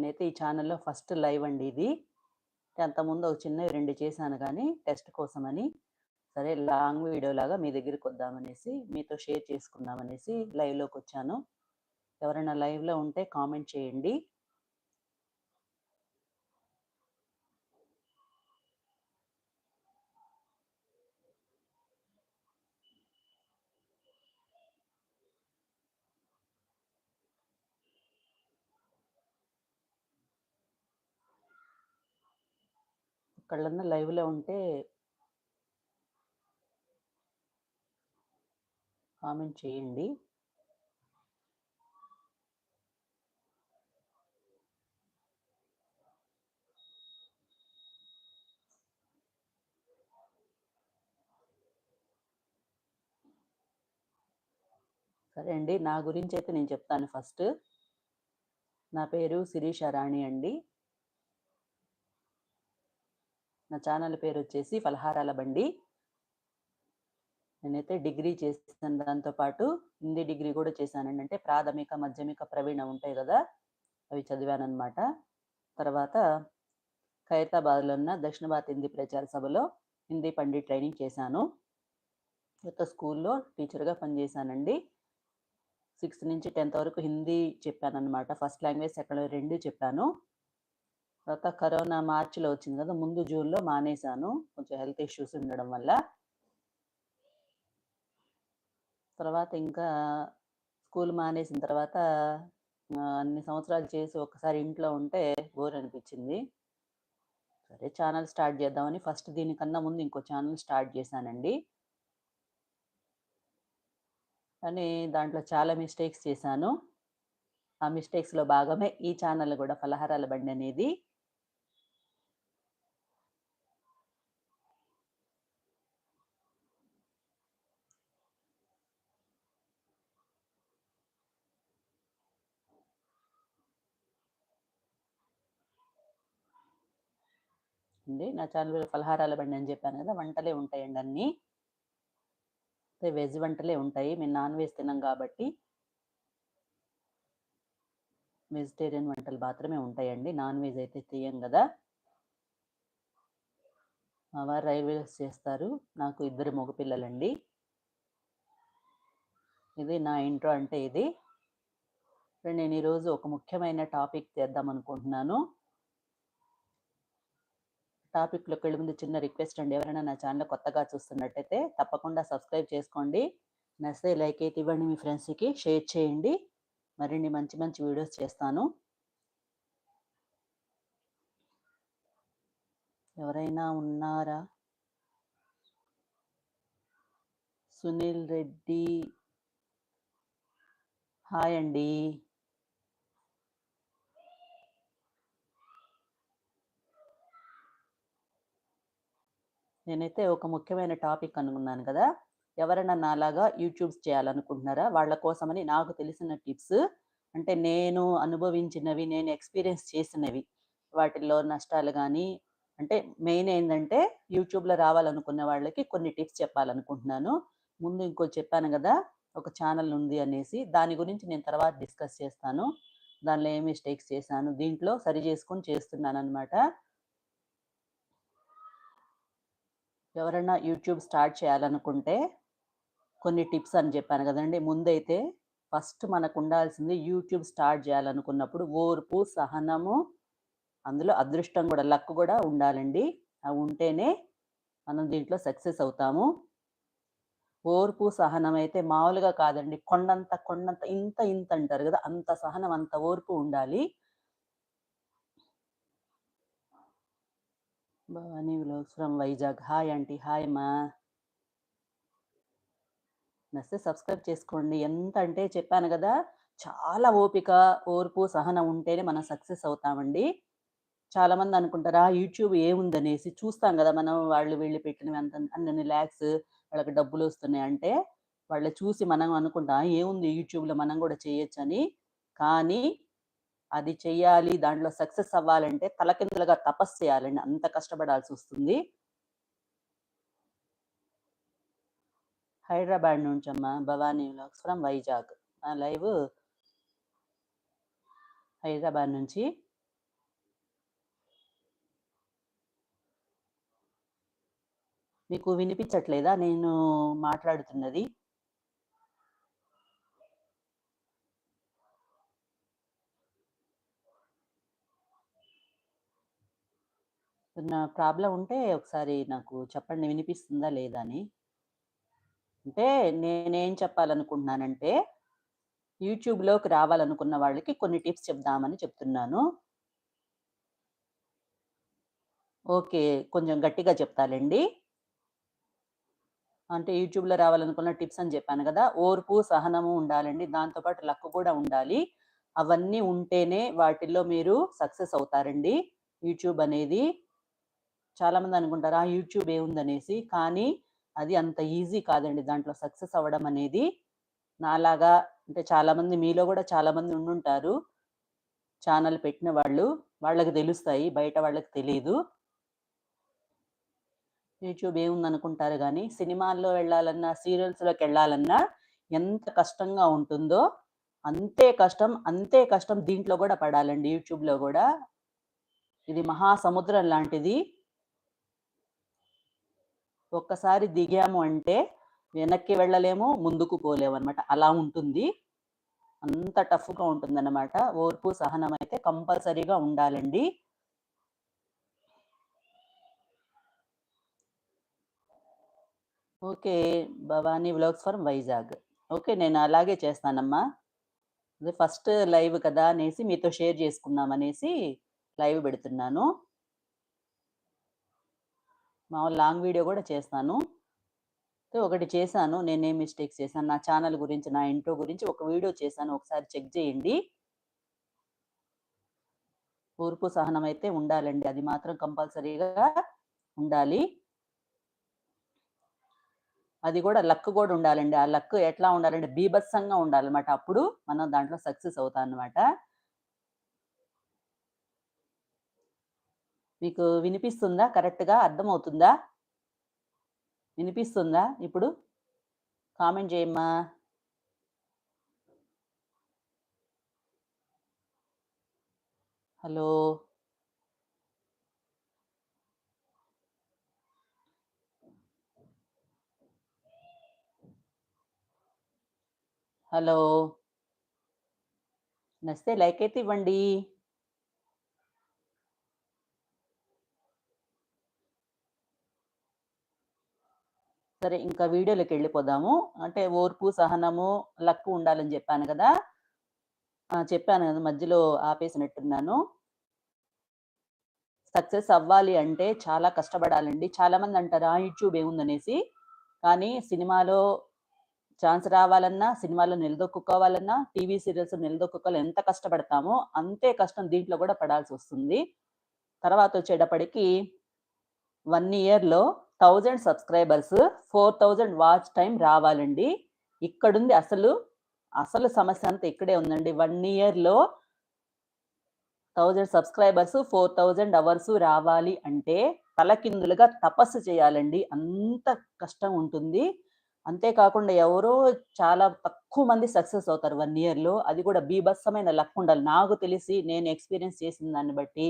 నేనైతే ఈ ఛానల్‌లో ఫస్ట్ లైవ్ అండి ఇది. అంతకుముందు ఒక చిన్నవి రెండు చేశాను కానీ టెస్ట్ కోసమని. సరే లాంగ్ వీడియో లాగా మీ దగ్గరికి వద్దామనేసి మీతో షేర్ చేసుకుందామనేసి లైవ్‌లోకొచ్చాను. ఎవరైనా లైవ్‌లో ఉంటే కామెంట్ చేయండి. ఒకళ్ళన్నా లైవ్‌లో ఉంటే కామెంట్ చేయండి. సరే అండి. నా గురించి అయితే నేను చెప్తాను ఫస్ట్. నా పేరు శిరీష రాణి అండి. నా ఛానల్ పేరు వచ్చేసి ఫలహారాల బండి. నేనైతే డిగ్రీ చేసిన దాంతో పాటు హిందీ డిగ్రీ కూడా చేశానండి. అంటే ప్రాథమిక, మాధ్యమిక, ప్రవీణ ఉంటాయి కదా అవి చదివానమాట తర్వాత ఖైరతాబాద్‌లో ఉన్న దక్షిణ భారత్ హిందీ ప్రచార సభలో హిందీ పండిట్ ట్రైనింగ్ చేశాను. తర్వాత స్కూల్‌లో టీచర్‌గా పనిచేశానండి. సిక్స్త్ నుంచి 10థ్ వరకు హిందీ చెప్పాననమాట. ఫస్ట్ లాంగ్వేజ్, సెకండ్ రెండు చెప్పాను. తర్వాత కరోనా మార్చిలో వచ్చింది కదా ముందు జూన్‌లో మానేశాను. కొంచెం హెల్త్ ఇష్యూస్ ఉండడం వల్ల. తర్వాత ఇంకా స్కూల్ మానేసిన తర్వాత అన్ని సంవత్సరాలు చేసి ఒకసారి ఇంట్లో ఉంటే బోర్ అనిపించింది సరే ఛానల్ స్టార్ట్ చేద్దామని ఫస్ట్ దీనికన్నా ముందు ఇంకో ఛానల్ స్టార్ట్ చేశానండి. కానీ దాంట్లో చాలా మిస్టేక్స్ చేశాను. ఆ మిస్టేక్స్‌లో భాగమే ఈ ఛానల్ కూడా ఫలహారాల బండి అనేది. అండి. నా ఛానల్ ఫలహారాల బండి అని చెప్పాను కదా వంటలే ఉంటాయండి అన్నీ. అంటే వెజ్ వంటలే ఉంటాయి. మేము నాన్ వెజ్ తిన్నాం కాబట్టి వెజిటేరియన్ వంటలు మాత్రమే ఉంటాయండి. నాన్ వెజ్ అయితే తీయం కదా మా వారు రైల్వేస్ చేస్తారు. నాకు ఇద్దరు మగపిల్లలండి. ఇది నా ఇంట్రో అంటే ఇది. నేను ఈరోజు ఒక ముఖ్యమైన టాపిక్ చేద్దాం అనుకుంటున్నాను టాపిక్లోకి వెళ్ళి ముందు చిన్న రిక్వెస్ట్ అండి. ఎవరైనా నా ఛానల్ కొత్తగా చూస్తున్నట్టయితే తప్పకుండా సబ్స్క్రైబ్ చేసుకోండి. నచ్చితే లైక్ అయితే ఇవ్వండి మీ ఫ్రెండ్స్‌కి. షేర్ చేయండి. మరిన్ని మంచి మంచి వీడియోస్ చేస్తాను. ఎవరైనా ఉన్నారా? సునీల్ రెడ్డి. హాయ్ అండి. నేనైతే ఒక ముఖ్యమైన టాపిక్ అనుకున్నాను కదా ఎవరైనా నాలాగా యూట్యూబ్స్ చేయాలనుకుంటున్నారా? వాళ్ళ కోసమని నాకు తెలిసిన టిప్స్ అంటే నేను అనుభవించినవి, నేను ఎక్స్‌పీరియన్స్ చేసినవి. వాటిల్లో నష్టాలు కానీ అంటే మెయిన్ ఏంటంటే యూట్యూబ్‌లో రావాలనుకున్న వాళ్ళకి కొన్ని టిప్స్ చెప్పాలనుకుంటున్నాను. ముందు ఇంకో చెప్పాను కదా ఒక ఛానల్ ఉంది అనేసి. దాని గురించి నేను తర్వాత డిస్కస్ చేస్తాను. దానిలో ఏ మిస్టేక్స్ చేశాను, దీంట్లో సరి చేసుకొని చేస్తున్నాను అనమాట ఎవరైనా యూట్యూబ్ స్టార్ట్ చేయాలనుకుంటే కొన్ని టిప్స్ అని చెప్పాను కదండి ముందైతే ఫస్ట్ మనకు ఉండాల్సింది యూట్యూబ్ స్టార్ట్ చేయాలనుకున్నప్పుడు ఓర్పు, సహనము, అందులో అదృష్టం కూడా లక్ కూడా ఉండాలండి. అవి ఉంటేనే మనం దీంట్లో సక్సెస్ అవుతాము. ఓర్పు, సహనం అయితే మామూలుగా కాదండి. కొండంత కొండంత ఇంత ఇంత అంటారు కదా అంత సహనం, అంత ఓర్పు ఉండాలి. Bhavani vlogs from Vizag. Hi aunty. Hi మా. నస్తే సబ్స్క్రైబ్ చేసుకోండి. ఎంత అంటే చెప్పాను కదా చాలా ఓపిక, ఓర్పు, సహనం ఉంటేనే మనం సక్సెస్ అవుతామండి. చాలామంది అనుకుంటారు, ఆ యూట్యూబ్ ఏముందనేసి చూస్తాం కదా మనం వాళ్ళు వీళ్ళు పెట్టినవి అంత అన్ని ల్యాక్స్ వాళ్ళకి డబ్బులు వస్తున్నాయి అంటే, వాళ్ళు చూసి మనం అనుకుంటాం, ఏముంది యూట్యూబ్‌లో మనం కూడా చేయొచ్చని. కానీ అది చెయ్యాలి దాంట్లో సక్సెస్ అవ్వాలంటే తలకిందులుగా తపస్సు చేయాలండి. అంత కష్టపడాల్సి వస్తుంది. హైదరాబాద్ నుంచి అమ్మా భవానీ వ్లాగ్స్ ఫ్రమ్ వైజాగ్. ఆ లైవ్ హైదరాబాద్ నుంచి. మీకు వినిపించట్లేదా? నేను మాట్లాడుతున్నది. ఏదన్నా ప్రాబ్లం ఉంటే ఒకసారి నాకు చెప్పండి వినిపిస్తుందా లేదా అని? అంటే నేనేం చెప్పాలనుకుంటున్నానంటే, యూట్యూబ్‌లోకి రావాలనుకున్న వాళ్ళకి కొన్ని టిప్స్ చెప్దామని చెప్తున్నాను. ఓకే. కొంచెం గట్టిగా చెప్తాలండి అంటే యూట్యూబ్‌లో రావాలనుకున్న టిప్స్ అని చెప్పాను కదా ఓర్పు, సహనము ఉండాలండి. దాంతో పాటు లక్ కూడా ఉండాలి. అవన్నీ ఉంటేనే వాటిల్లో మీరు సక్సెస్ అవుతారండి. యూట్యూబ్ అనేది. చాలామంది అనుకుంటారు, ఆ! యూట్యూబ్ ఏముందనేసి. కానీ అది అంత ఈజీ కాదండి. దాంట్లో సక్సెస్ అవ్వడం అనేది. నాలాగా అంటే చాలామంది మీలో కూడా చాలామంది ఉండుంటారు. ఛానల్ పెట్టిన వాళ్ళు. వాళ్ళకి తెలుస్తాయి. బయట వాళ్ళకి తెలియదు యూట్యూబ్ ఏముందనుకుంటారు కానీ సినిమాల్లో వెళ్ళాలన్నా, సీరియల్స్లోకి వెళ్ళాలన్నా ఎంత కష్టంగా ఉంటుందో, అంతే కష్టం, అంతే కష్టం దీంట్లో కూడా పడాలండి యూట్యూబ్‌లో కూడా ఇది మహాసముద్రం లాంటిది. ఒక్కసారి దిగాము అంటే వెనక్కి వెళ్ళలేము, ముందుకు పోలేము అనమాట అలా ఉంటుంది. అంత టఫ్‌గా ఉంటుందన్నమాట. ఓర్పు, సహనం అయితే కంపల్సరీగా ఉండాలండి. Okay. Bhavani vlogs from Vizag. Okay. నేను అలాగే చేస్తానమ్మా. అదే ఫస్ట్ లైవ్ కదా అనేసి మీతో షేర్ చేసుకుందామనేసి లైవ్ పెడుతున్నాను. మామూలు లాంగ్ వీడియో కూడా చేస్తాను. ఒకటి చేశాను. నేనేం మిస్టేక్స్ చేశాను, నా ఛానల్ గురించి, నా ఇంట్రో గురించి ఒక వీడియో చేశాను. ఒకసారి చెక్ చేయండి. ఓర్పు, సహనం అయితే ఉండాలండి. అది మాత్రం కంపల్సరీగా ఉండాలి. అది కూడా లక్ కూడా ఉండాలండి. ఆ లక్ ఎట్లా ఉండాలంటే బీభత్సంగా ఉండాలన్నమాట. అప్పుడు మనం దాంట్లో సక్సెస్ అవుతామన్నమాట. మీకు వినిపిస్తుందా కరెక్ట్‌గా? అర్థమవుతుందా? వినిపిస్తుందా ఇప్పుడు? కామెంట్ చేయమ్మా. హలో! హలో! నచ్చితే లైక్ అయితే ఇవ్వండి. సరే ఇంకా వీడియోలోకి వెళ్ళిపోదాము అంటే ఓర్పు, సహనము, లక్ ఉండాలని చెప్పాను కదా చెప్పాను కదా మధ్యలో ఆపేసినట్టున్నాను. సక్సెస్ అవ్వాలి అంటే చాలా కష్టపడాలండి. చాలామంది అంటారు, ఆ! యూట్యూబ్ ఏముందనేసి. కానీ సినిమాలో ఛాన్స్ రావాలన్నా, సినిమాలో నిలదొక్కుకోవాలన్నా, టీవీ సీరియల్స్ నిలదొక్కుకోవాలి ఎంత కష్టపడతామో, అంతే కష్టం దీంట్లో కూడా పడాల్సి వస్తుంది తర్వాత వచ్చేటప్పటికి వన్ ఇయర్‌లో థౌజండ్ సబ్‌స్క్రైబర్స్, 4000 వాచ్ టైం రావాలండి. ఇక్కడుంది అసలు, అసలు సమస్య అంతా ఇక్కడే ఉందండి. వన్ ఇయర్‌లో థౌజండ్ సబ్‌స్క్రైబర్స్, 4000 అవర్స్ రావాలి అంటే తలకిందులుగా తపస్సు చేయాలండి. అంత కష్టం ఉంటుంది. అంతేకాకుండా ఎవరో చాలా తక్కువ మంది సక్సెస్ అవుతారు వన్ ఇయర్‌లో. అది కూడా బీభత్సమైన లక్ ఉండాలి. నాకు తెలిసి నేను ఎక్స్‌పీరియన్స్ చేసిన దాన్ని బట్టి,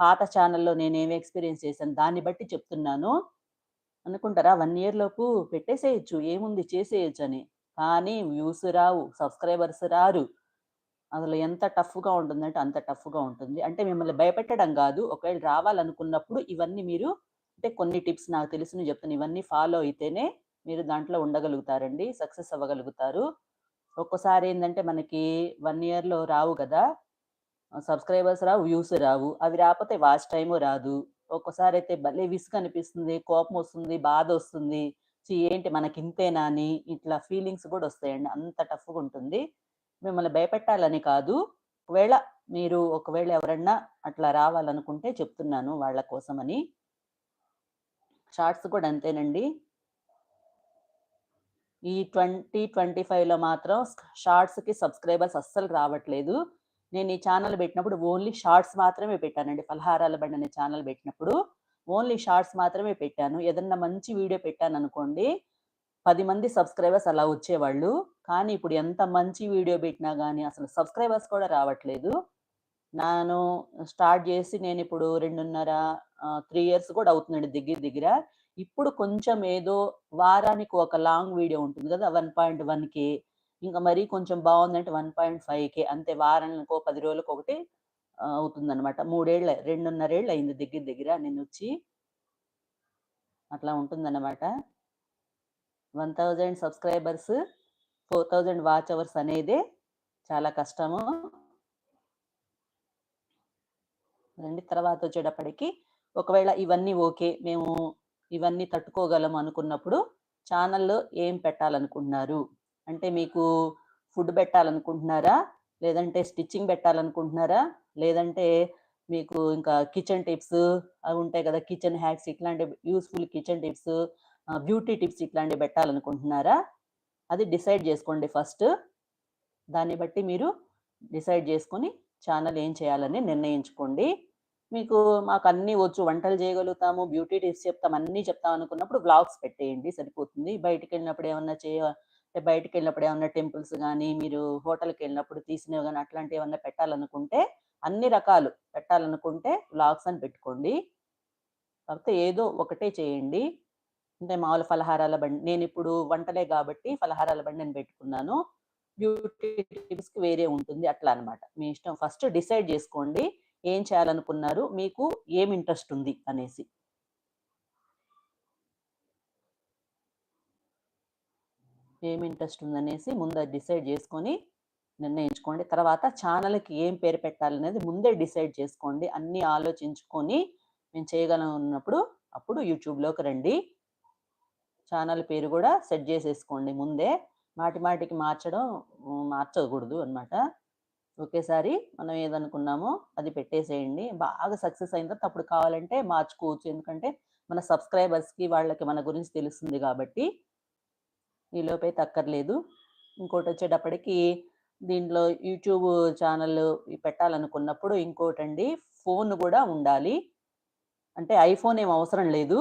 పాత ఛానెల్‌లో నేనేమి ఎక్స్‌పీరియన్స్ చేశాను దాన్ని బట్టి చెప్తున్నాను. అనుకుంటారా వన్ ఇయర్ లోపు పెట్టేసేయొచ్చు. ఏముంది చేసేయొచ్చని. కానీ వ్యూస్ రావు, సబ్‌స్క్రైబర్స్ రారు. అసలు ఎంత టఫ్‌గా ఉంటుందంటే అంత టఫ్‌గా ఉంటుంది. అంటే మిమ్మల్ని భయపెట్టడం కాదు ఒకవేళ రావాలనుకున్నప్పుడు ఇవన్నీ మీరు అంటే కొన్ని టిప్స్ నాకు తెలిసినవి చెప్తాను ఇవన్నీ ఫాలో అయితేనే మీరు దాంట్లో ఉండగలుగుతారండి. సక్సెస్ అవ్వగలుగుతారు. ఒక్కోసారి ఏంటంటే మనకి వన్ ఇయర్‌లో రావు కదా సబ్‌స్క్రైబర్స్ రావు, వ్యూస్ రావు. అవి రాకపోతే వాచ్ టైము రాదు. ఒక్కోసారయితే భలే విసుగు అనిపిస్తుంది కోపం వస్తుంది బాధ వస్తుంది ఏంటి మనకి ఇంతేనా అని ఇట్లా ఫీలింగ్స్ కూడా వస్తాయండి అంత టఫ్‌గా ఉంటుంది. మిమ్మల్ని భయపెట్టాలని కాదు. ఒకవేళ మీరు ఒకవేళ ఎవరన్నా అట్లా రావాలనుకుంటే చెప్తున్నాను వాళ్ళ కోసమని. షార్ట్స్ కూడా అంతేనండి. ఈ 2025లో మాత్రం షార్ట్స్‌కి సబ్‌స్క్రైబర్స్ అస్సలు రావట్లేదు. నేను ఈ ఛానల్ పెట్టినప్పుడు ఓన్లీ షార్ట్స్ మాత్రమే పెట్టానండి. ఫలహారాలు బండి అనే ఛానల్ పెట్టినప్పుడు ఓన్లీ షార్ట్స్ మాత్రమే పెట్టాను. ఏదన్నా మంచి వీడియో పెట్టాను అనుకోండి పది మంది సబ్‌స్క్రైబర్స్ అలా వచ్చేవాళ్ళు. కానీ ఇప్పుడు ఎంత మంచి వీడియో పెట్టినా కానీ అసలు సబ్‌స్క్రైబర్స్ కూడా రావట్లేదు. నాను స్టార్ట్ చేసి నేను ఇప్పుడు రెండున్నర త్రీ ఇయర్స్ కూడా అవుతుందండి దగ్గర దగ్గర. ఇప్పుడు కొంచెం ఏదో వారానికి ఒక లాంగ్ వీడియో ఉంటుంది కదా! 1.1కే ఇంకా మరీ కొంచెం బాగుందంటే వన్ పాయింట్ ఫైవ్కే అంతే వారానికో 10 రోజులకొకటి ఒకటి అవుతుందనమాట. మూడేళ్ళ రెండున్నరేళ్ళు అయింది దగ్గర దగ్గర నేను వచ్చి అట్లా ఉంటుందన్నమాట. 1000 సబ్‌స్క్రైబర్స్, 4000 వాచ్ అవర్స్ అనేదే చాలా కష్టము. రండి తర్వాత వచ్చేటప్పటికి ఒకవేళ ఇవన్నీ ఓకే. మేము ఇవన్నీ తట్టుకోగలం అనుకున్నప్పుడు ఛానల్లో ఏం పెట్టాలనుకుంటున్నారు? అంటే మీకు ఫుడ్ పెట్టాలనుకుంటున్నారా? లేదంటే స్టిచ్చింగ్ పెట్టాలనుకుంటున్నారా? లేదంటే మీకు ఇంకా కిచెన్ టిప్స్ అవి ఉంటాయి కదా! కిచెన్ హ్యాక్స్ ఇట్లాంటి useful kitchen tips, beauty tips ఇట్లాంటివి పెట్టాలనుకుంటున్నారా? అది డిసైడ్ చేసుకోండి ఫస్ట్. దాన్ని బట్టి మీరు డిసైడ్ చేసుకొని ఛానల్ ఏం చేయాలని నిర్ణయించుకోండి. మీకు మాకు అన్నీ వచ్చు వంటలు చేయగలుగుతాము, బ్యూటీ టిప్స్ చెప్తాం, అన్నీ చెప్తాం అనుకున్నప్పుడు వ్లాగ్స్ పెట్టేయండి సరిపోతుంది. బయటికెళ్ళినప్పుడు ఏమన్నా చేయ అంటే బయటికెళ్ళినప్పుడు ఏమన్నా టెంపుల్స్ కానీ మీరు హోటల్కి వెళ్ళినప్పుడు తీసినవి అట్లాంటివి ఏమైనా పెట్టాలనుకుంటే అన్ని రకాలు పెట్టాలనుకుంటే వ్లాగ్స్ అని పెట్టుకోండి. కాకపోతే ఏదో ఒకటే చేయండి. అంటే మామూలు ఫలహారాల బండి నేను ఇప్పుడు వంటలే కాబట్టి ఫలహారాల బండి అని పెట్టుకున్నాను. బ్యూటీ టిప్స్‌కి వేరే ఉంటుంది అట్లా అనమాట మీ ఇష్టం. ఫస్ట్ డిసైడ్ చేసుకోండి ఏం చేయాలనుకున్నారు? మీకు ఏం ఇంట్రెస్ట్ ఉంది అనేసి. ఏం ఇంట్రెస్ట్ ఉందనేసి ముందు డిసైడ్ చేసుకొని నిర్ణయించుకోండి. తర్వాత ఛానల్కి ఏం పేరు పెట్టాలనేది ముందే డిసైడ్ చేసుకోండి. అన్నీ ఆలోచించుకొని మేము చేయగలనున్నప్పుడు అప్పుడు యూట్యూబ్‌లోకి రండి. ఛానల్ పేరు కూడా సెట్ చేసేసుకోండి ముందే. మాటి మాటికి మార్చడం మార్చకూడదు అన్నమాట. ఒకేసారి మనం ఏదనుకున్నామో అది పెట్టేసేయండి. బాగా సక్సెస్ అయిన తర్వాత అప్పుడు కావాలంటే మార్చుకోవచ్చు. ఎందుకంటే మన సబ్‌స్క్రైబర్స్‌కి వాళ్ళకి మన గురించి తెలుస్తుంది కాబట్టి ఈలోపైతే అక్కర్లేదు. ఇంకోటొచ్చేటప్పటికి దీంట్లో యూట్యూబ్ ఛానల్ పెట్టాలనుకున్నప్పుడు ఇంకోటండి ఫోన్ కూడా ఉండాలి. అంటే ఐఫోన్ ఏం అవసరం లేదు.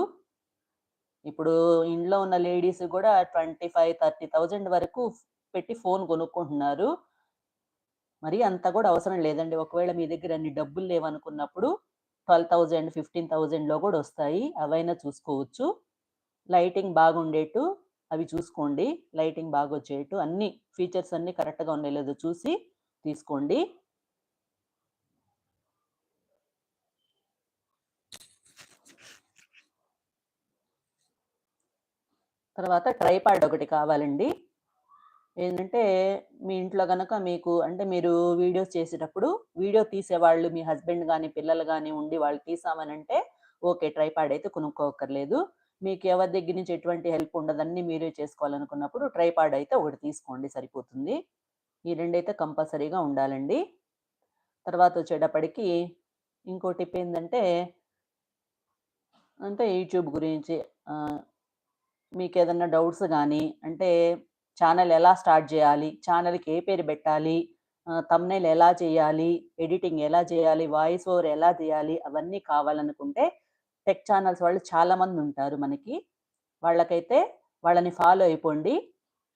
ఇప్పుడు ఇంట్లో ఉన్న లేడీస్ కూడా ట్వంటీ ఫైవ్ థర్టీ థౌజండ్ వరకు పెట్టి ఫోన్ కొనుక్కుంటున్నారు. మరి అంత కూడా అవసరం లేదండి. ఒకవేళ మీ దగ్గర అన్ని డబ్బులు లేవనుకున్నప్పుడు 12,000, 15,000లో గూడా వస్తాయి. అవైనా చూసుకోవచ్చు. లైటింగ్ బాగుండేట్టు అవి చూసుకోండి. లైటింగ్ బాగొచ్చేట్టు అన్ని ఫీచర్స్ అన్నీ కరెక్ట్‌గా ఉన్నాయి లేదో చూసి తీసుకోండి. తర్వాత ట్రైపాడ్ ఒకటి కావాలండి. ఏంటంటే మీ ఇంట్లో కనుక మీకు అంటే మీరు వీడియోస్ చేసేటప్పుడు వీడియో తీసేవాళ్ళు మీ హస్బెండ్ కానీ పిల్లలు కానీ ఉండి వాళ్ళు తీసామనంటే ఓకే. ట్రైపాడ్ అయితే కొనుక్కోకర్లేదు మీకు ఎవరి దగ్గర నుంచి ఎటువంటి హెల్ప్ ఉండదు. మీరే చేసుకోవాలనుకున్నప్పుడు ట్రైపాడ్ అయితే ఒకటి తీసుకోండి సరిపోతుంది. ఈ రెండైతే కంపల్సరీగా ఉండాలండి. తర్వాతొచ్చేటప్పటికి ఇంకో టిప్ ఏంటంటే అంటే యూట్యూబ్ గురించి మీకు ఏదన్నా డౌట్స్ కానీ అంటే ఛానల్ ఎలా స్టార్ట్ చేయాలి ఛానల్కి ఏ పేరు పెట్టాలి తమ్నైల్ ఎలా చేయాలి? ఎడిటింగ్ ఎలా చేయాలి? వాయిస్ ఓవర్ ఎలా చేయాలి అవన్నీ కావాలనుకుంటే టెక్ ఛానల్స్ వాళ్ళు చాలామంది ఉంటారు మనకి. వాళ్ళకైతే వాళ్ళని ఫాలో అయిపోండి.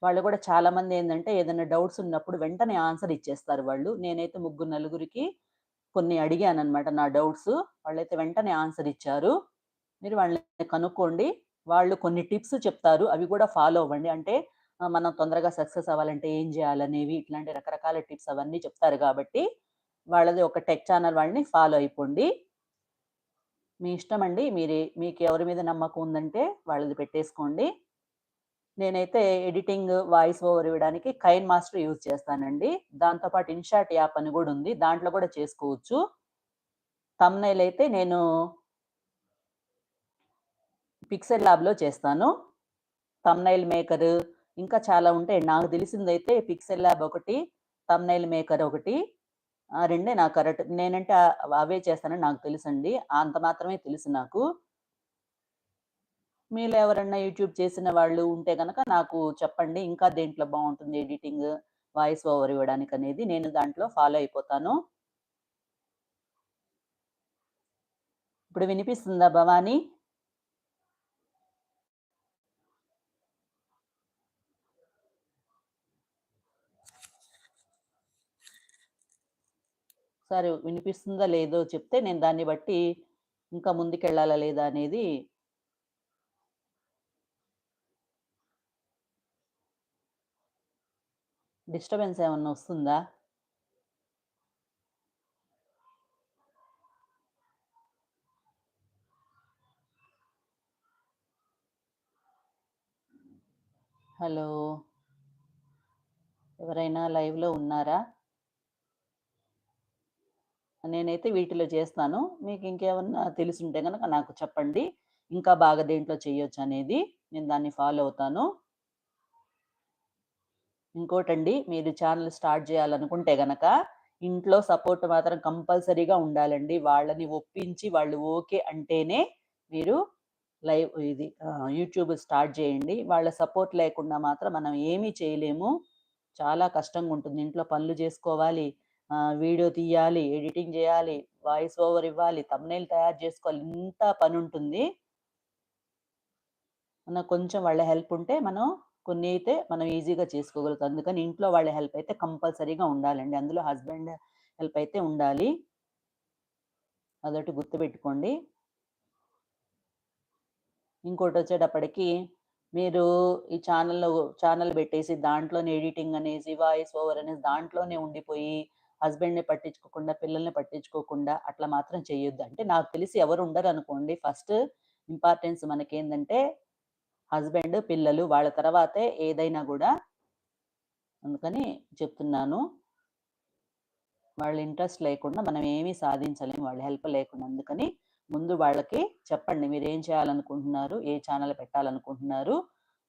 వాళ్ళు కూడా చాలా ఏంటంటే ఏదైనా డౌట్స్ ఉన్నప్పుడు వెంటనే ఆన్సర్ ఇచ్చేస్తారు వాళ్ళు. నేనైతే ముగ్గురు, నలుగురికి కొన్ని అడిగాను అనమాట నా డౌట్స్. వాళ్ళైతే వెంటనే ఆన్సర్ ఇచ్చారు. మీరు వాళ్ళని కనుక్కోండి. వాళ్ళు కొన్ని టిప్స్ చెప్తారు. అవి కూడా ఫాలో అవ్వండి. అంటే మనం తొందరగా సక్సెస్ అవ్వాలంటే ఏం చేయాలనేవి ఇట్లాంటి రకరకాల టిప్స్ అవన్నీ చెప్తారు కాబట్టి వాళ్ళది ఒక టెక్ ఛానల్ వాళ్ళని ఫాలో అయిపోండి. మీ ఇష్టం అండి మీరే మీకు ఎవరి మీద నమ్మకం ఉందంటే వాళ్ళది పెట్టేసుకోండి. నేనైతే ఎడిటింగ్, వాయిస్ ఓవర్ ఇవ్వడానికి కైన్ మాస్టర్ యూజ్ చేస్తానండి. దాంతో పాటు ఇన్‌షాట్ యాప్ అని కూడా ఉంది. దాంట్లో కూడా చేసుకోవచ్చు. తమ్నైల్ అయితే నేను పిక్సెల్ ల్యాబ్‌లో చేస్తాను. తమ్నైల్ మేకర్ ఇంకా చాలా ఉంటాయి. నాకు తెలిసిందైతే పిక్సెల్ ల్యాబ్ ఒకటి, తమ్నైల్ మేకర్ ఒకటి. ఆ రెండే నాకు కరెక్ట్. నేనంటే అవే చేస్తానని నాకు తెలుసండి. అంత మాత్రమే తెలుసు నాకు. మీలో ఎవరన్నా యూట్యూబ్ చేసిన వాళ్ళు ఉంటే కనుక నాకు చెప్పండి. ఇంకా దేంట్లో బాగుంటుంది ఎడిటింగ్, వాయిస్ ఓవర్ ఇవ్వడానికి అనేది నేను దాంట్లో ఫాలో అయిపోతాను. ఇప్పుడు వినిపిస్తుందా భవానీ ఒకసారి వినిపిస్తుందా లేదో చెప్తే నేను దాన్ని బట్టి ఇంకా ముందుకెళ్ళాలా లేదా అనేది డిస్టర్బెన్స్ ఏమన్నా వస్తుందా? హలో. ఎవరైనా లైవ్లో ఉన్నారా? నేనైతే వీటిలో చేస్తాను. మీకు ఇంకేమన్నా తెలుసుంటే కనుక నాకు చెప్పండి. ఇంకా బాగా దేంట్లో చేయొచ్చు అనేది నేను దాన్ని ఫాలో అవుతాను. ఇంకోటండి మీరు ఛానల్ స్టార్ట్ చేయాలనుకుంటే గనక ఇంట్లో సపోర్ట్ మాత్రం కంపల్సరీగా ఉండాలండి. వాళ్ళని ఒప్పించి వాళ్ళు ఓకే అంటేనే మీరు లైవ్ ఇది యూట్యూబ్ స్టార్ట్ చేయండి. వాళ్ళ సపోర్ట్ లేకుండా మాత్రం మనం ఏమీ చేయలేము. చాలా కష్టంగా ఉంటుంది ఇంట్లో పనులు చేసుకోవాలి. వీడియో తీయాలి ఎడిటింగ్ చేయాలి వాయిస్ ఓవర్ ఇవ్వాలి తమ్నైల్ తయారు చేసుకోవాలి ఇంత పని ఉంటుంది మన కొంచెం వాళ్ళ హెల్ప్ ఉంటే మనం కొన్ని అయితే మనం ఈజీగా చేసుకోగలుగుతాం. అందుకని ఇంట్లో వాళ్ళ హెల్ప్ అయితే కంపల్సరీగా ఉండాలండి. అందులో హస్బెండ్ హెల్ప్ అయితే ఉండాలి. అదొకటి గుర్తుపెట్టుకోండి. ఇంకోటి వచ్చేటప్పటికి మీరు ఈ ఛానల్లో ఛానల్ పెట్టేసి దాంట్లోనే ఎడిటింగ్ అనేసి వాయిస్ ఓవర్ అనేసి దాంట్లోనే ఉండిపోయి హస్బెండ్ని పట్టించుకోకుండా పిల్లల్ని పట్టించుకోకుండా అట్లా మాత్రం చేయొద్దు. అంటే నాకు తెలిసి ఎవరు ఉండరు అనుకోండి ఫస్ట్ ఇంపార్టెన్స్ మనకి ఏంటంటే హస్బెండ్ పిల్లలు వాళ్ళ తర్వాతే ఏదైనా కూడా అందుకని చెప్తున్నాను. వాళ్ళ ఇంట్రెస్ట్ లేకుండా మనం ఏమీ సాధించలేము వాళ్ళ హెల్ప్ లేకుండా. అందుకని ముందు వాళ్ళకి చెప్పండి మీరు ఏం చేయాలనుకుంటున్నారు ఏ ఛానల్ పెట్టాలనుకుంటున్నారు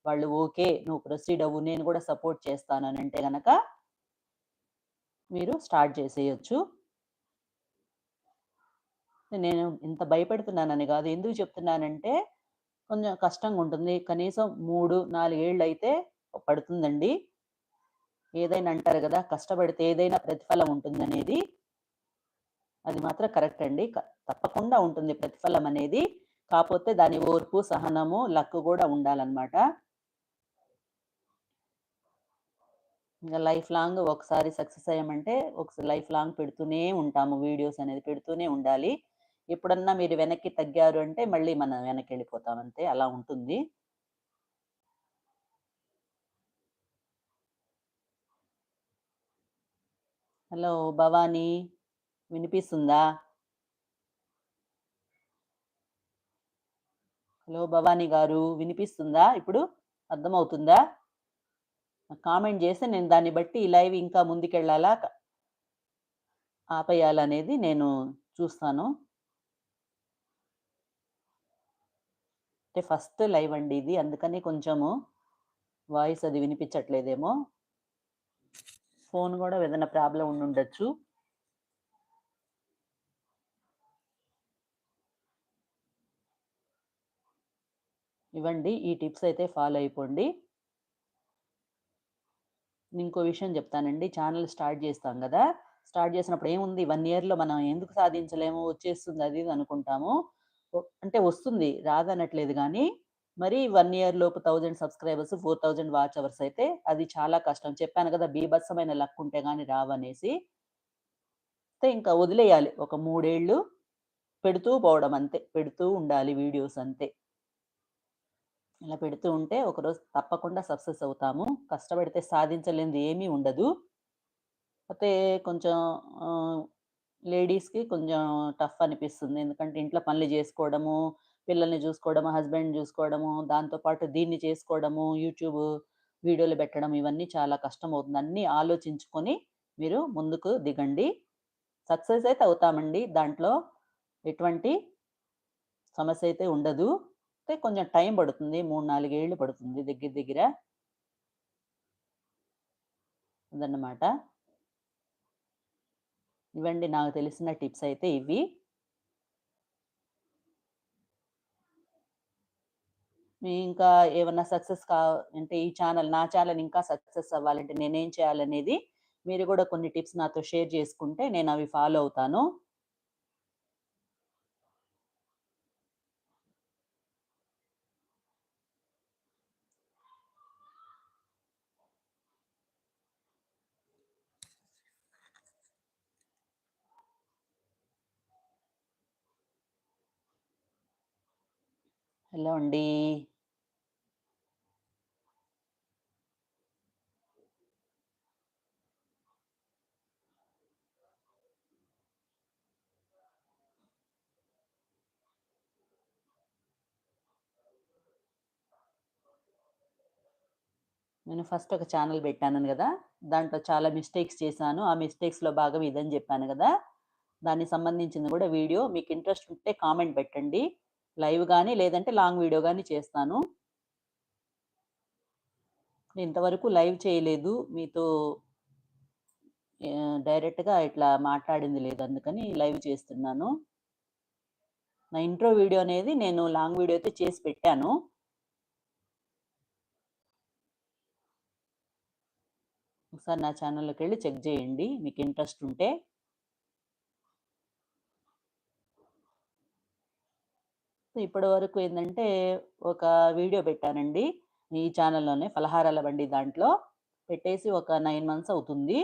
వాళ్ళు ఓకే నువ్వు ప్రొసీడ్ అవ్వు నేను కూడా సపోర్ట్ చేస్తాను అని అంటే గనక మీరు స్టార్ట్ చేసేయచ్చు. నేను ఇంత భయపెడుతున్నానని కాదు. ఎందుకు చెప్తున్నానంటే కొంచెం కష్టంగా ఉంటుంది కనీసం మూడు నాలుగేళ్ళు అయితే పడుతుందండి. ఏదైనా అంటారు కదా కష్టపడితే ఏదైనా ప్రతిఫలం ఉంటుంది అనేది అది మాత్రం కరెక్ట్ అండి. తప్పకుండా ఉంటుంది ప్రతిఫలం అనేది. కాకపోతే దాని ఓర్పు సహనము లక్ కూడా ఉండాలన్నమాట. ఇంకా లైఫ్ లాంగ్ ఒకసారి సక్సెస్ అయ్యామంటే ఒకసారి లైఫ్ లాంగ్ పెడుతూనే ఉంటాము వీడియోస్ అనేది పెడుతూనే ఉండాలి. ఎప్పుడన్నా మీరు వెనక్కి తగ్గారు అంటే మళ్ళీ మనం వెనక్కి వెళ్ళిపోతాం అంతే అలా ఉంటుంది. హలో భవానీ వినిపిస్తుందా? హలో భవానీ గారు వినిపిస్తుందా ఇప్పుడు? అర్థమవుతుందా? కామెంట్ చేస్తే నేను దాన్ని బట్టి ఈ లైవ్ ఇంకా ముందుకెళ్ళాలా ఆపేయాలనేది నేను చూస్తాను. అంటే ఫస్ట్ లైవ్ అండి ఇది. అందుకని కొంచెము వాయిస్ అది వినిపించట్లేదేమో. ఫోన్ కూడా ఏదైనా ప్రాబ్లం ఉండి ఉండొచ్చు. ఇవ్వండి ఈ టిప్స్ అయితే ఫాలో అయిపోండి. ఇంకో విషయం చెప్తానండి. ఛానల్ స్టార్ట్ చేస్తాం కదా! స్టార్ట్ చేసినప్పుడు ఏముంది? వన్ ఇయర్లో మనం ఎందుకు సాధించలేము? వచ్చేస్తుంది అది అనుకుంటాము. అంటే వస్తుంది. రాదనట్లేదు కానీ మరి వన్ ఇయర్ లోపు thousand subscribers four thousand watch hours అయితే అది చాలా కష్టం. చెప్పాను కదా! బీభత్సమైన లక్ ఉంటే కానీ రావనేసి. ఇంకా వదిలేయాలి. ఒక మూడేళ్ళు పెడుతూ పోవడం అంతే. పెడుతూ ఉండాలి వీడియోస్ అంతే. ఇలా పెడుతూ ఉంటే ఒకరోజు తప్పకుండా సక్సెస్ అవుతాము. కష్టపడితే సాధించలేనిది ఏమీ ఉండదు. అయితే కొంచెం లేడీస్కి కొంచెం టఫ్ అనిపిస్తుంది. ఎందుకంటే ఇంట్లో పనులు చేసుకోవడము పిల్లల్ని చూసుకోవడము హస్బెండ్ చూసుకోవడము దాంతోపాటు దీన్ని చేసుకోవడము యూట్యూబ్ వీడియోలు పెట్టడం ఇవన్నీ చాలా కష్టం అవుతుంది అన్నీ ఆలోచించుకొని మీరు ముందుకు దిగండి. సక్సెస్ అయితే అవుతామండి. దాంట్లో ఎటువంటి సమస్య అయితే ఉండదు. వస్తే కొంచెం టైం పడుతుంది. మూడు నాలుగేళ్ళు పడుతుంది దగ్గర దగ్గర. అదన్నమాట. ఇవ్వండి నాకు తెలిసిన టిప్స్ అయితే ఇవి. ఇంకా ఏమన్నా సక్సెస్ కా అంటే ఈ ఛానల్ నా ఛానల్ ఇంకా సక్సెస్ అవ్వాలంటే నేనేం చేయాలనేది మీరు కూడా కొన్ని టిప్స్ నాతో షేర్ చేసుకుంటే నేను అవి ఫాలో అవుతాను. హలో అండి. నేను ఫస్ట్ ఒక ఛానల్ పెట్టాను కదా దాంట్లో చాలా మిస్టేక్స్ చేశాను. ఆ మిస్టేక్స్లో భాగం ఇదని చెప్పాను కదా దానికి సంబంధించింది కూడా వీడియో. మీకు ఇంట్రెస్ట్ ఉంటే కామెంట్ పెట్టండి. లైవ్ కానీ లేదంటే లాంగ్ వీడియో కానీ చేస్తాను. ఇంతవరకు లైవ్ చేయలేదు. మీతో డైరెక్ట్‌గా ఇట్లా మాట్లాడింది లేదు. అందుకని లైవ్ చేస్తున్నాను. నా ఇంట్రో వీడియో అనేది నేను లాంగ్ వీడియో అయితే చేసి పెట్టాను. ఒకసారి నా ఛానల్‌లోకెళ్ళి చెక్ చేయండి మీకు ఇంట్రెస్ట్ ఉంటే. ఇప్పటి వరకు ఏంటంటే ఒక వీడియో పెట్టానండి. ఈ ఛానల్‌లోనే ఫలహారాల బండి దాంట్లో. పెట్టేసి ఒక నైన్ మంత్స్ అవుతుంది.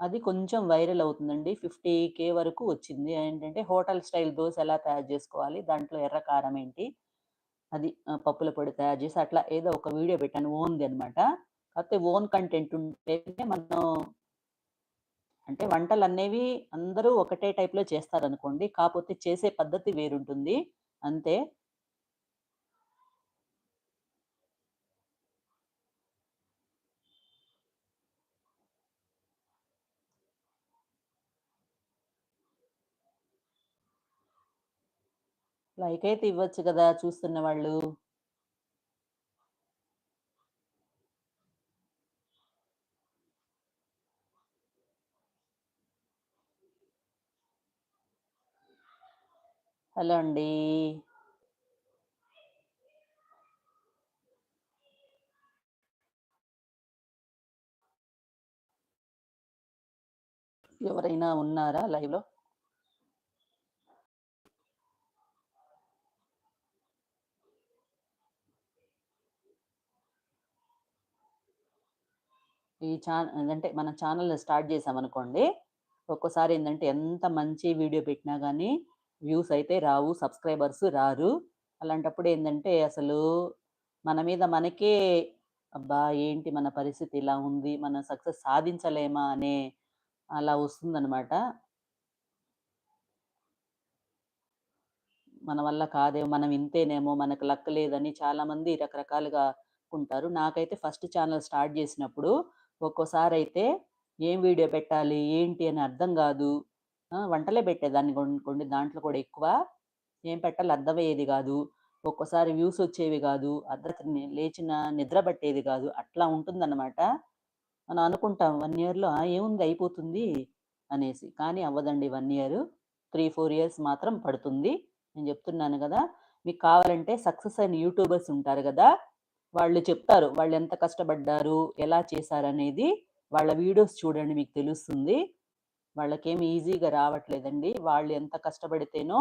అది కొంచెం వైరల్ అవుతుందండి. ఫిఫ్టీ కే వరకు వచ్చింది. ఏంటంటే హోటల్ స్టైల్ దోశ ఎలా తయారు చేసుకోవాలి దాంట్లో ఎర్ర కారం ఏంటి? అది పప్పుల పొడి తయారు చేసి అట్లా ఏదో ఒక వీడియో పెట్టాను ఓన్‌ది అనమాట కాకపోతే ఓన్ కంటెంట్ ఉంటేనే మనం అంటే వంటలు అనేవి అందరూ ఒకటే టైప్‌లో చేస్తారనుకోండి. కాకపోతే చేసే పద్ధతి వేరుంటుంది. అంతే. లైక్ అయితే ఇవ్వచ్చు కదా చూస్తున్న వాళ్ళు. హలో అండి. ఎవరైనా ఉన్నారా లైవ్‌లో? ఈ ఛానల్ అంటే మన ఛానల్ స్టార్ట్ చేసామనుకోండి ఒక్కోసారి ఏంటంటే ఎంత మంచి వీడియో పెట్టినా కానీ వ్యూస్ అయితే రావు. సబ్‌స్క్రైబర్స్ రారు. అలాంటప్పుడు ఏంటంటే అసలు మన మీద మనకే అబ్బా! ఏంటి మన పరిస్థితి ఇలా ఉంది. మనం సక్సెస్ సాధించలేమా అనే అలా వస్తుందనమాట. మన వల్ల కాదేమో, మనం ఇంతేనేమో, మనకు లక్ లేదని చాలామంది రకరకాలుగా ఉంటారు. నాకైతే ఫస్ట్ ఛానల్ స్టార్ట్ చేసినప్పుడు ఒక్కోసారి అయితే ఏం వీడియో పెట్టాలి? ఏంటి? అని అర్థం కాదు ఆ! వంటలే పెట్టేదాన్ని కొనుక్కోండి దాంట్లో కూడా ఎక్కువ. ఏం పెట్టాలో అర్థమయ్యేది కాదు ఒక్కోసారి వ్యూస్ వచ్చేవి కాదు అర్ధరాత్రి లేచిన నిద్ర పట్టేది కాదు. అట్లా ఉంటుందన్నమాట. మనం అనుకుంటాం 1 ఇయర్‌లో ఆ! ఏముంది అయిపోతుంది అనేసి. కానీ అవ్వదండి 1 ఇయర్. 3, 4 ఇయర్స్ మాత్రం పడుతుంది. నేను చెప్తున్నాను కదా మీకు కావాలంటే సక్సెస్ అయిన యూట్యూబర్స్ ఉంటారు కదా వాళ్ళు చెప్తారు. వాళ్ళెంత కష్టపడ్డారు? ఎలా చేశారనేది వాళ్ళ వీడియోస్ చూడండి మీకు తెలుస్తుంది. వాళ్ళకేమి ఈజీగా రావట్లేదండి. వాళ్ళు ఎంత కష్టపడితేనో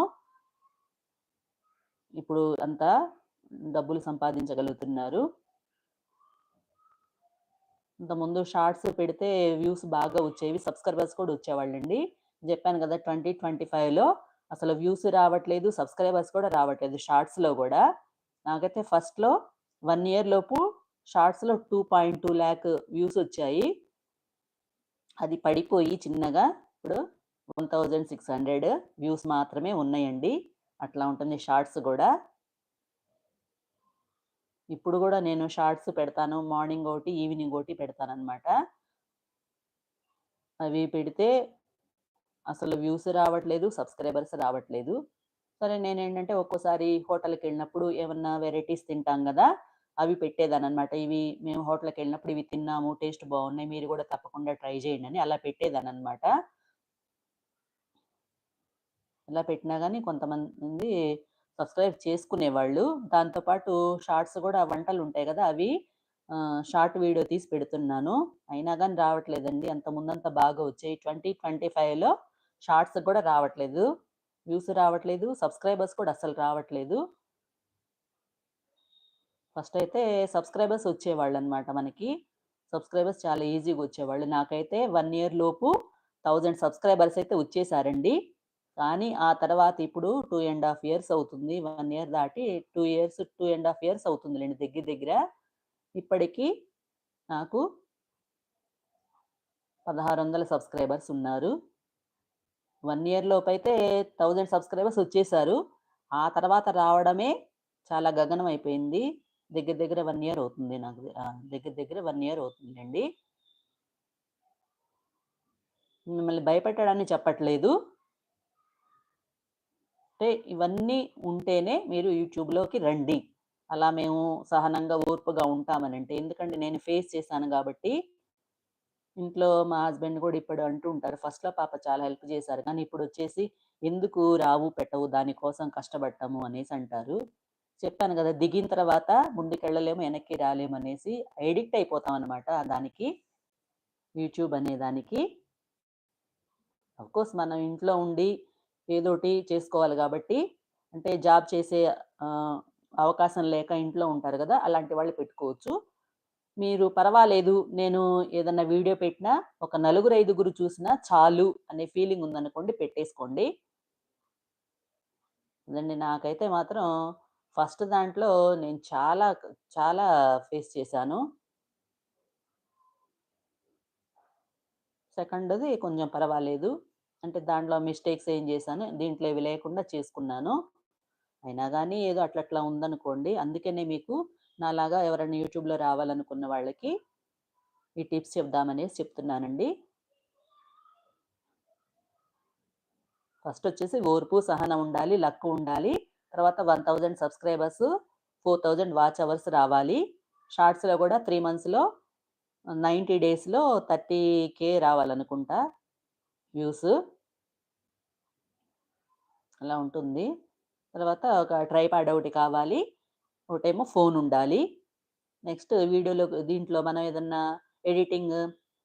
ఇప్పుడు అంత డబ్బులు సంపాదించగలుగుతున్నారు. ఇంతకుముందు షార్ట్స్ పెడితే వ్యూస్ బాగా వచ్చేవి. సబ్‌స్క్రైబర్స్ కూడా వచ్చేవాళ్ళండి. చెప్పాను కదా ట్వంటీ ట్వంటీ ఫైవ్లో అసలు వ్యూస్ రావట్లేదు. సబ్‌స్క్రైబర్స్ కూడా రావట్లేదు షార్ట్స్‌లో కూడా నాకైతే ఫస్ట్‌లో వన్ ఇయర్ లోపు షార్ట్స్‌లో two point two lakh views వచ్చాయి. అది పడిపోయి చిన్నగా ఇప్పుడు 1600 వ్యూస్ మాత్రమే ఉన్నాయండి. అట్లా ఉంటుంది షార్ట్స్ కూడా ఇప్పుడు కూడా నేను షార్ట్స్ పెడతాను. మార్నింగ్ ఒకటి, ఈవినింగ్ ఒకటి పెడతాను అనమాట అవి పెడితే అసలు వ్యూస్ రావట్లేదు. సబ్‌స్క్రైబర్స్ రావట్లేదు. సరే నేనేంటంటే ఒక్కోసారి హోటల్కి వెళ్ళినప్పుడు ఏమన్నా వెరైటీస్ తింటాం కదా అవి పెట్టేదాన్ననమాట. ఇవి మేము హోటల్కి వెళ్ళినప్పుడు ఇవి తిన్నాము. టేస్ట్ బాగున్నాయి మీరు కూడా తప్పకుండా ట్రై చేయండి అని అలా పెట్టేదాన్ననమాట. ఇలా పెట్టినా కానీ కొంతమంది సబ్‌స్క్రైబ్ చేసుకునేవాళ్ళు. దాంతో పాటు షార్ట్స్ వంటలు ఉంటాయి కదా అవి షార్ట్ వీడియో తీసి పెడుతున్నాను. అయినా కానీ రావట్లేదండి. అంత ముందంత బాగా వచ్చాయి. 2025లో షార్ట్స్‌కి గూడా రావట్లేదు. వ్యూస్ రావట్లేదు. సబ్‌స్క్రైబర్స్ కూడా అస్సలు రావట్లేదు. ఫస్ట్ అయితే సబ్‌స్క్రైబర్స్ వచ్చేవాళ్ళు అనమాట మనకి. సబ్‌స్క్రైబర్స్ చాలా ఈజీగా వచ్చేవాళ్ళు. నాకైతే వన్ ఇయర్ లోపు థౌజండ్ సబ్‌స్క్రైబర్స్ అయితే వచ్చేసారండి. కానీ ఆ తర్వాత ఇప్పుడు టూ అండ్ హాఫ్ ఇయర్స్ అవుతుంది. వన్ ఇయర్ దాటి two years, two and half years అవుతుందిలెండి దగ్గర దగ్గర. ఇప్పటికీ నాకు 1600 సబ్‌స్క్రైబర్స్ ఉన్నారు. వన్ ఇయర్ లోపైతే థౌజండ్ సబ్‌స్క్రైబర్స్ వచ్చేసారు. ఆ తర్వాత రావడమే చాలా గగనం అయిపోయింది. దగ్గర దగ్గర వన్ ఇయర్ అవుతుంది నాకు. దగ్గర దగ్గర వన్ ఇయర్ అవుతుందండి మిమ్మల్ని భయపెట్టడాన్ని చెప్పట్లేదు. అంటే ఇవన్నీ ఉంటేనే మీరు యూట్యూబ్‌లోకి రండి. అలా మేము సహనంగా, ఓర్పుగా ఉంటామని అంటే ఎందుకంటే నేను ఫేస్ చేశాను కాబట్టి ఇంట్లో మా హస్బెండ్ కూడా ఇప్పుడు అంటూ ఉంటారు. ఫస్ట్‌లో పాప చాలా హెల్ప్ చేశారు. కానీ ఇప్పుడు వచ్చేసి ఎందుకు రావు, పెట్టవు దానికోసం కష్టపడటము అనేసి అంటారు. చెప్పాను కదా దిగిన తర్వాత ముందుకెళ్ళలేము, వెనక్కి రాలేమనేసి ఎడిక్ట్ అయిపోతాం అనమాట దానికి. యూట్యూబ్ అనే దానికి. అఫ్‌కోర్స్ మనం ఇంట్లో ఉండి ఏదోటి చేసుకోవాలి కాబట్టి అంటే జాబ్ చేసే అవకాశం లేక ఇంట్లో ఉంటారు కదా అలాంటి వాళ్ళు పెట్టుకోవచ్చు. మీరు పర్వాలేదు నేను ఏదన్నా వీడియో పెట్టినా ఒక నలుగురు, ఐదుగురు చూసినా చాలు అనే ఫీలింగ్ ఉందనుకోండి పెట్టేసుకోండి. అదండి నాకైతే మాత్రం ఫస్ట్ దాంట్లో నేను చాలా చాలా ఫేస్ చేశాను. సెకండ్‌ది కొంచెం పర్వాలేదు. అంటే దాంట్లో మిస్టేక్స్ ఏం చేశాను, దీంట్లో ఇవి లేకుండా చేసుకున్నాను. అయినా కానీ ఏదో అట్లట్లా ఉందనుకోండి. అందుకనే మీకు నాలాగా ఎవరైనా యూట్యూబ్‌లో రావాలనుకున్న వాళ్ళకి ఈ టిప్స్ చెప్దామనేసి చెప్తున్నానండి. ఫస్ట్ వచ్చేసి ఓర్పు, సహనం ఉండాలి, లక్కు ఉండాలి. తర్వాత 1000 సబ్స్క్రైబర్స్, 4000 వాచ్ అవర్స్ రావాలి. షార్ట్స్‌లో కూడా త్రీ మంత్స్‌లో 90 డేస్‌లో థర్టీ కే రావాలనుకుంటా వ్యూస్. అలా ఉంటుంది. తర్వాత ఒక ట్రైపాడ్ ఒకటి కావాలి. ఒకటేమో ఫోన్ ఉండాలి. నెక్స్ట్ వీడియోలో దీంట్లో మనం ఏదన్నా ఎడిటింగ్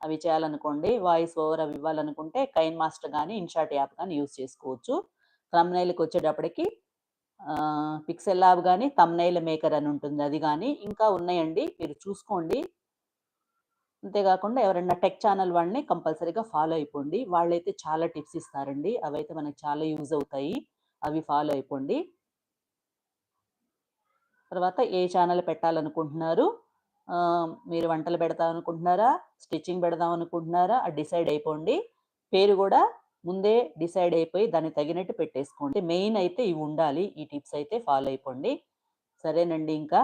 అవి చేయాలనుకోండి. వాయిస్ ఓవర్ అవి ఇవ్వాలనుకుంటే కైన్ మాస్టర్ కానీ ఇన్‌షాట్ యాప్ కానీ యూజ్ చేసుకోవచ్చు. థంబ్‌నెయిల్‌కొచ్చేటప్పటికి వచ్చేటప్పటికి పిక్సెల్ ల్యాబ్ కానీ తమ్నైల్ మేకర్ అని ఉంటుంది. అది కానీ ఇంకా ఉన్నాయండి. మీరు చూసుకోండి. అంతేకాకుండా ఎవరైనా టెక్ ఛానల్ వాళ్ళని కంపల్సరీగా ఫాలో అయిపోండి. వాళ్ళైతే చాలా టిప్స్ ఇస్తారండి. అవైతే మనకు చాలా యూజ్ అవుతాయి. అవి ఫాలో అయిపోండి. తర్వాత ఏ ఛానల్ పెట్టాలనుకుంటున్నారు? మీరు వంటలు పెడదాం అనుకుంటున్నారా? స్టిచ్చింగ్ పెడదాం అనుకుంటున్నారా? డిసైడ్ అయిపోండి. పేరు కూడా ముందే డిసైడ్ అయిపోయి దాన్ని తగినట్టు పెట్టేసుకోండి. మెయిన్ అయితే ఇవి ఉండాలి. ఈ టిప్స్ అయితే ఫాలో అయిపోండి. సరేనండి ఇంకా.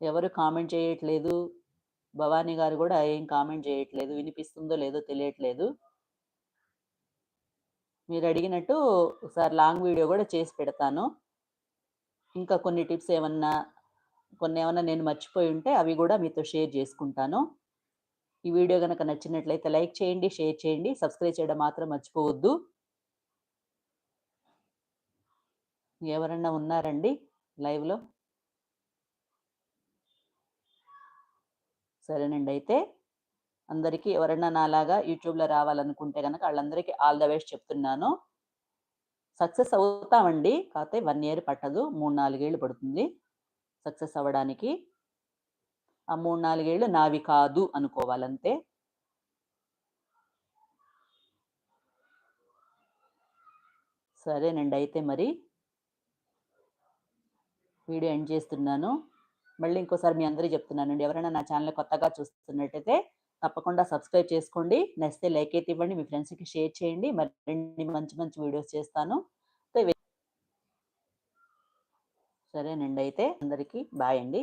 ఎవరు కామెంట్ చేయట్లేదు. భవానీ గారు కూడా ఏం కామెంట్ చేయట్లేదు. వినిపిస్తుందో లేదో తెలియట్లేదు. మీరు అడిగినట్టు ఒకసారి లాంగ్ వీడియో కూడా చేసి పెడతాను. ఇంకా కొన్ని టిప్స్ ఏమన్నా ఏమైనా నేను మర్చిపోయి ఉంటే అవి కూడా మీతో షేర్ చేసుకుంటాను ఈ వీడియో గనక నచ్చినట్లయితే లైక్ చేయండి, షేర్ చేయండి. సబ్స్క్రైబ్ చేయడం మాత్రం మర్చిపోవద్దు. ఎవరన్నా ఉన్నారండి లైవ్‌లో? సరేనండి అయితే. అందరికీ ఎవరన్నా నాలాగా యూట్యూబ్‌లో రావాలనుకుంటే కనుక వాళ్ళందరికీ ఆల్ ద బెస్ట్ చెప్తున్నాను. సక్సెస్ అవుతామండి. కాకపోతే వన్ ఇయర్ పట్టదు. మూడు నాలుగేళ్ళు పడుతుంది. సక్సెస్ అవ్వడానికి. ఆ మూడు నాలుగేళ్ళు నావి కాదు అనుకోవాలంతే. సరేనండి అయితే మరి. వీడియో ఎండ్ చేస్తున్నాను. మళ్ళీ ఇంకోసారి మీ అందరికి చెప్తున్నానండి. ఎవరైనా నా ఛానల్ కొత్తగా చూస్తున్నట్టయితే తప్పకుండా సబ్స్క్రైబ్ చేసుకోండి. నచ్చితే లైక్ అయితే ఇవ్వండి. మీ ఫ్రెండ్స్‌కి షేర్ చేయండి. మరిన్ని మంచి మంచి వీడియోస్ చేస్తాను. సరేనండి అయితే. అందరికీ బాయ్ అండి.